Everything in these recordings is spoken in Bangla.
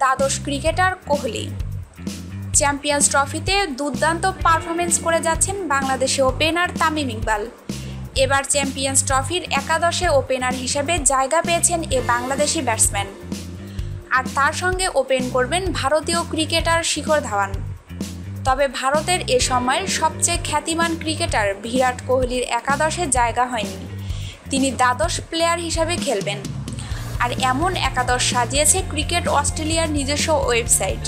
দ্বাদশ ক্রিকেটার কোহলি। চ্যাম্পিয়ন্স ট্রফিতে দুর্দান্ত পারফরমেন্স করে যাচ্ছেন বাংলাদেশি ওপেনার তামিম ইকবাল। এবার চ্যাম্পিয়ন্স ট্রফির একাদশে ওপেনার হিসেবে জায়গা পেয়েছেন এ বাংলাদেশি ব্যাটসম্যান। আর তার সঙ্গে ওপেন করবেন ভারতীয় ক্রিকেটার শিখর ধাওয়ান। তবে ভারতের এ সময়ের সবচেয়ে খ্যাতিমান ক্রিকেটার বিরাট কোহলির একাদশে জায়গা হয়নি। তিনি দ্বাদশ প্লেয়ার হিসাবে খেলবেন। আর এমন একাদশ সাজিয়েছে ক্রিকেট অস্ট্রেলিয়ার নিজস্ব ওয়েবসাইট,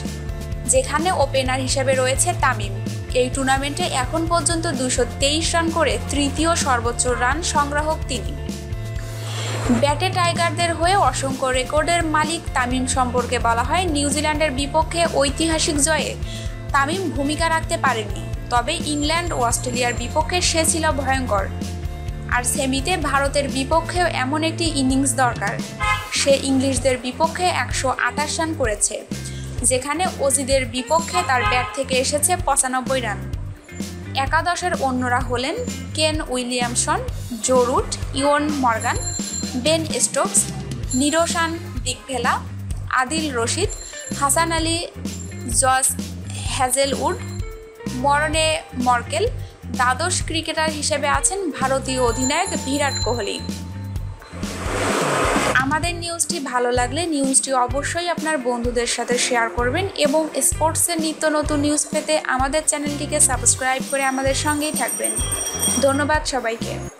যেখানে ওপেনার হিসেবে রয়েছে তামিম। এই টুর্নামেন্টে এখন পর্যন্ত দুশো রান করে তৃতীয় সর্বোচ্চ রান সংগ্রাহক তিনি। ব্যাটে টাইগারদের হয়ে অসংখ্য রেকর্ডের মালিক তামিম সম্পর্কে বলা হয়, নিউজিল্যান্ডের বিপক্ষে ঐতিহাসিক জয়ে তামিম ভূমিকা রাখতে পারেনি তবে ইংল্যান্ড ও অস্ট্রেলিয়ার বিপক্ষে সে ছিল ভয়ঙ্কর। আর সেমিতে ভারতের বিপক্ষেও এমন একটি ইনিংস দরকার। সে ইংলিশদের বিপক্ষে একশো আঠাশ রান করেছে, যেখানে অজিদের বিপক্ষে তার ব্যাট থেকে এসেছে পঁচানব্বই রান। একাদশের অন্যরা হলেন Kane Williamson Joe Root Eoin Morgan, Ben Stokes, Niroshan Dickwella Adil Rashid, Hasan Ali, Josh Hazlewood Morne Morkel দ্বাদশ ক্রিকেটার হিসেবে আছেন ভারতীয় অধিনায়ক বিরাট কোহলি। আমাদের নিউজটি ভালো লাগলে নিউজটি অবশ্যই আপনার বন্ধুদের সাথে শেয়ার করবেন এবং স্পোর্টসের নিত্য নতুন নিউজ পেতে আমাদের চ্যানেলটিকে সাবস্ক্রাইব করে আমাদের সঙ্গেই থাকবেন। ধন্যবাদ সবাইকে।